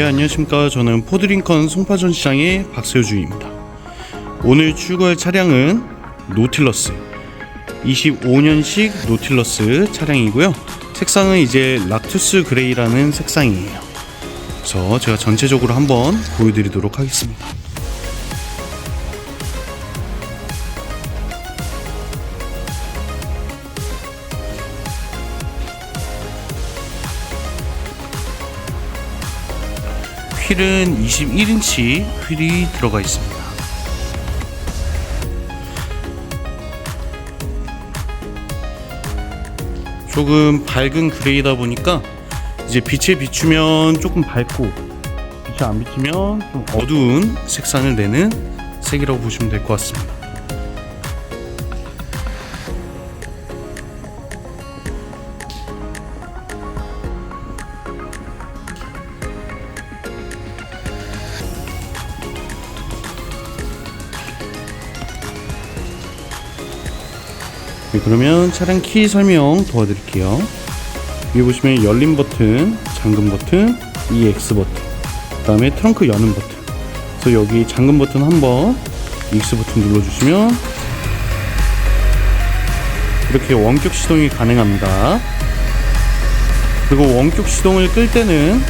네 안녕하십니까. 저는 포드링컨 송파전 시장의 박세호 주입니다. 오늘 출고할 차량은 노틸러스 25년식 노틸러스 차량이고요. 색상은 이제 락투스 그레이라는 색상이에요. 그래서 제가 전체적으로 한번 보여드리도록 하겠습니다 휠은 21인치 휠이 들어가 있습니다. 조금 밝은 그레이다 보니까 이제 빛에 비추면 조금 밝고 빛에 안 비추면 좀 어두운 색상을 내는 색이라고 보시면 될 것 같습니다. 네, 그러면 차량 키 설명 도와드릴게요. 여기 보시면 열림 버튼, 잠금 버튼, EX 버튼, 그 다음에 트렁크 여는 버튼. 그래서 여기 잠금 버튼 한번 EX 버튼 눌러주시면 이렇게 원격 시동이 가능합니다. 그리고 원격 시동을 끌 때는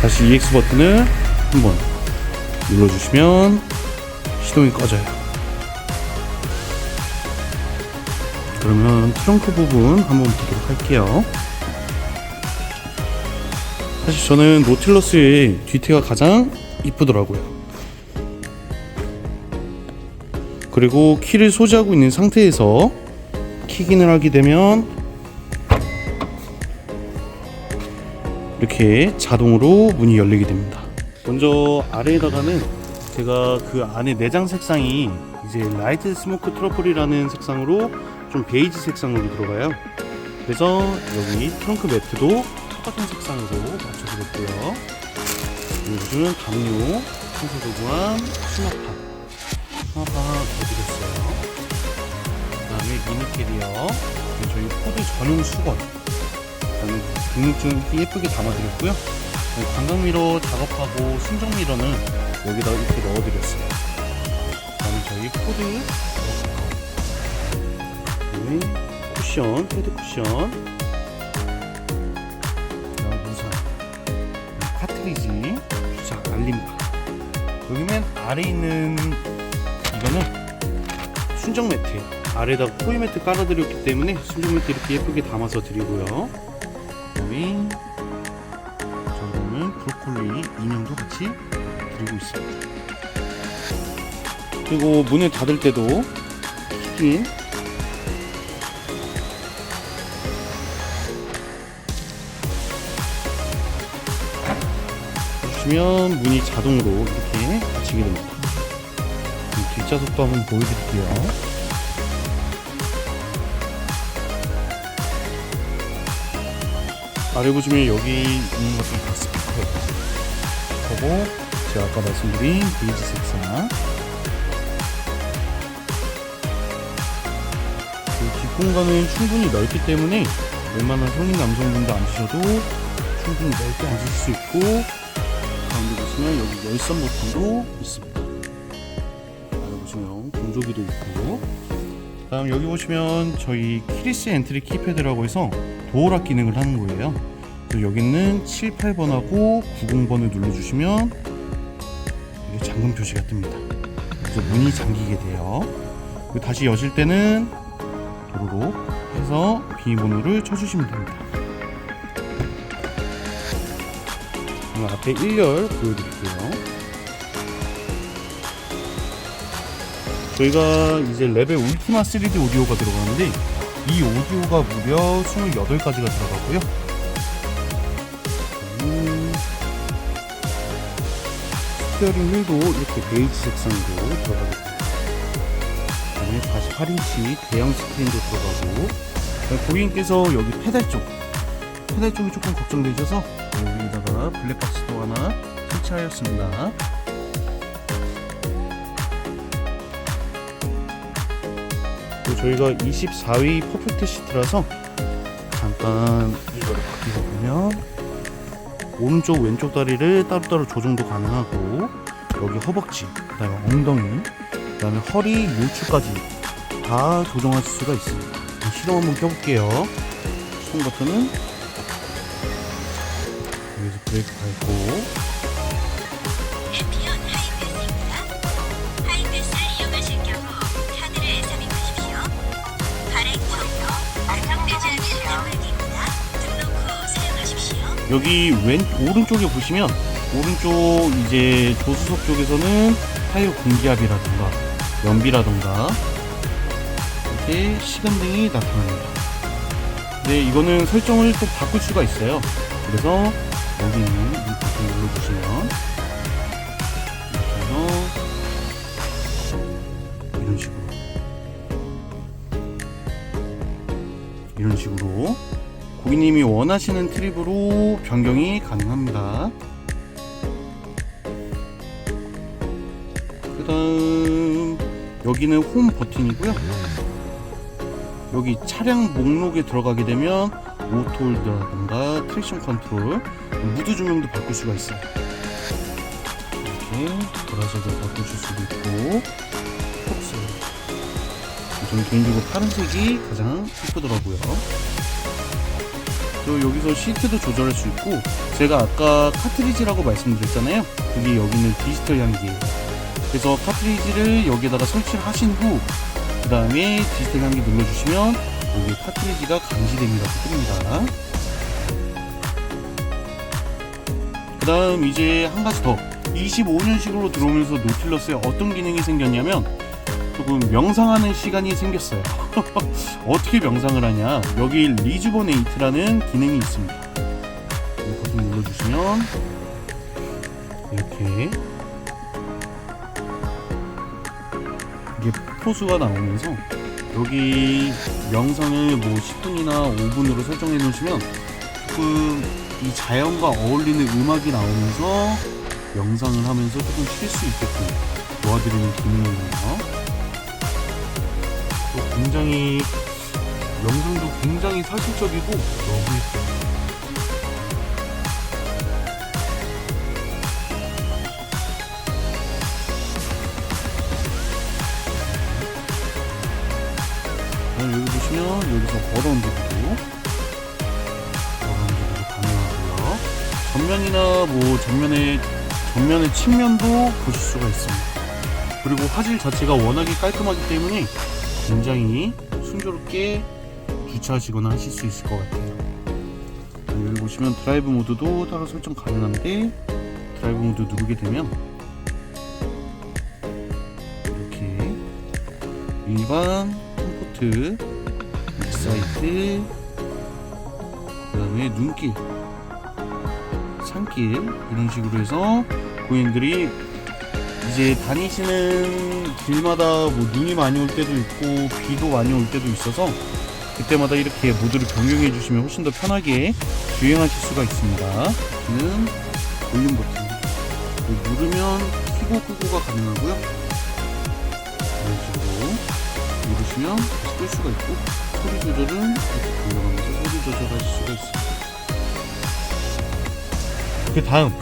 다시 EX 버튼을 한번 눌러주시면 시동이 꺼져요. 그러면 트렁크 부분 한번 보도록 할게요. 사실 저는 노틸러스의 뒤태가 가장 이쁘더라고요. 그리고 키를 소지하고 있는 상태에서 키긴을 하게 되면 이렇게 자동으로 문이 열리게 됩니다. 먼저 아래에다가는 제가 그 안에 내장 색상이 이제 라이트 스모크 트러플이라는 색상으로 좀 베이지 색상으로 들어가요. 그래서 여기 트렁크 매트도 똑같은 색상으로 맞춰드렸고요. 요즘은 담요, 청소 도구함, 수납판, 수납판 하나 더 드렸어요. 그 다음에 미니 캐리어, 저희 포드 전용 수건, 그 다음에 등록증 예쁘게 담아드렸고요. 관광미러 작업하고 순정미러는 여기다 이렇게 넣어드렸어요. 그 다음에 저희 포드 그다음에 쿠션, 헤드 쿠션, 그다음 카트리지, 주차 알림판. 여기 맨 아래 있는 이거는 순정 매트예요. 아래에다가 코일 매트 깔아드렸기 때문에 순정 매트 이렇게 예쁘게 담아서 드리고요. 그다음에 저는 브로콜리 인형도 같이 드리고 있습니다. 그리고 문을 닫을 때도 킥인 보시면 문이 자동으로 이렇게 닫히게 됩니다. 뒷좌석도 한번 보여드릴게요. 아래 보시면 여기 있는 것들이 다 스피커예요. 하고 제가 아까 말씀드린 베이지 색상 그 뒷공간은 충분히 넓기 때문에 웬만한 성인 남성분들 앉으셔도 충분히 넓게 앉을 수 있고 보시면 여기 열선 버튼도 있습니다. 아래 보시면 공조기도 있고 다음 여기 보시면 저희 키리스 엔트리 키패드라고 해서 도어락 기능을 하는 거예요. 여기는 7, 8번하고 90번을 눌러주시면 이게 잠금 표시가 뜹니다. 그래서 문이 잠기게 돼요. 다시 여실 때는 도로로 해서 비밀번호를 쳐주시면 됩니다. 그럼 앞에 1열 보여드릴게요. 저희가 이제 레벨 울티마 3D 오디오가 들어가는데 이 오디오가 무려 28가지가 들어가고요. 음, 스티어링 휠도 이렇게 베이지 들어가게 됩니다. 그다음에 48인치 대형 스크린도 들어가고 고객님께서 여기 페달 쪽 페달 쪽이 조금 걱정되셔서 여기다가 블랙박스도 하나 설치하였습니다. 저희가 24위 퍼펙트 시트라서 잠깐 이거를 바뀌고 보면 오른쪽 왼쪽 다리를 따로따로 조정도 가능하고 여기 허벅지 그다음에 엉덩이 그다음에 허리 요추까지 다 조정하실 수가 있습니다. 시동 한번 켜볼게요. 손 버튼은 브레이크 밟고. 여기 왼 오른쪽에 보시면 오른쪽 이제 조수석 쪽에서는 타이어 공기압이라든가 연비라든가 이렇게 시간등이 나타납니다. 네, 이거는 설정을 또 바꿀 수가 있어요. 그래서 여기 있는 이 버튼 눌러주시면 이렇게 해서 이런 식으로 이런 식으로 고객님이 원하시는 트립으로 변경이 가능합니다. 그 다음 여기는 홈 버튼이고요. 여기 차량 목록에 들어가게 되면 오토홀드라든가 트랙션 컨트롤, 무드 조명도 바꿀 수가 있어요. 이렇게 보라색으로 바꾸실 수도 있고 톡스 저는 개인적으로 파란색이 가장 이쁘더라고요. 또 여기서 시트도 조절할 수 있고 제가 아까 카트리지라고 말씀드렸잖아요 그게 여기는 디지털 향기예요 그래서 카트리지를 여기에다가 설치를 하신 후그 다음에 디지털 향기 눌러주시면 여기 카트리지가 감지됩니다. 뜹니다. 그 다음 이제 한 가지 더. 25년식으로 들어오면서 노틸러스에 어떤 기능이 생겼냐면 조금 명상하는 시간이 생겼어요. 어떻게 명상을 하냐? 여기 리주버네이트라는 기능이 있습니다. 이 버튼 눌러주시면 이렇게 이게 포수가 나오면서 여기 명상을 뭐 10분이나 5분으로 설정해 놓으시면 조금 이 자연과 어울리는 음악이 나오면서 명상을 하면서 조금 쉴 수 있게끔 도와드리는 기능이에요. 또 굉장히 영상도 굉장히 사실적이고 너무 예뻐요. 여기서 걸어온지도 걸어온지도 가능하고요. 전면이나 뭐 전면에 전면의 측면도 보실 수가 있습니다. 그리고 화질 자체가 워낙에 깔끔하기 때문에 굉장히 순조롭게 주차하시거나 하실 수 있을 것 같아요. 여기 보시면 드라이브 모드도 따로 설정 가능한데 드라이브 모드 누르게 되면 이렇게 일반 컴포트 익 사이트 그 다음에 눈길 산길 이런 식으로 해서 고객님들이 이제 다니시는 길마다 뭐 눈이 많이 올 때도 있고 비도 많이 올 때도 있어서 그때마다 이렇게 모드를 변경해 주시면 훨씬 더 편하게 주행하실 수가 있습니다. 는 볼륨 버튼 누르면 키고 끄고가 가능하고요. 이런 식으로 누르시면 다시 끌 수가 있고 소리 조절은 이렇게 돌려가면서 소리 조절하실 수가 있습니다. 그 다음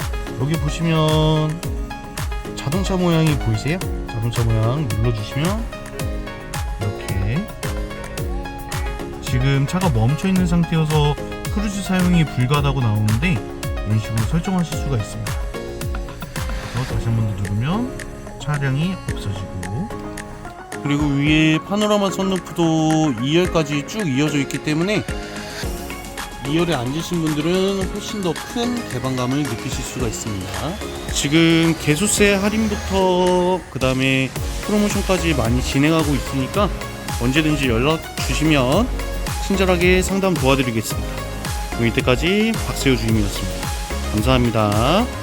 여기 보시면 자동차 모양이 보이세요? 자동차 모양 눌러주시면 이렇게 지금 차가 멈춰 있는 상태여서 크루즈 사용이 불가하다고 나오는데 이런 식으로 설정하실 수가 있습니다. 그래서 다시 한 번 더 누르면 차량이 없어지고 그리고 위에 파노라마 선루프도 2열까지 쭉 이어져 있기 때문에 2열에 앉으신 분들은 훨씬 더 큰 개방감을 느끼실 수가 있습니다. 지금 개소세 할인부터 그 다음에 프로모션까지 많이 진행하고 있으니까 언제든지 연락 주시면 친절하게 상담 도와드리겠습니다. 이때까지 박세호 주임이었습니다. 감사합니다.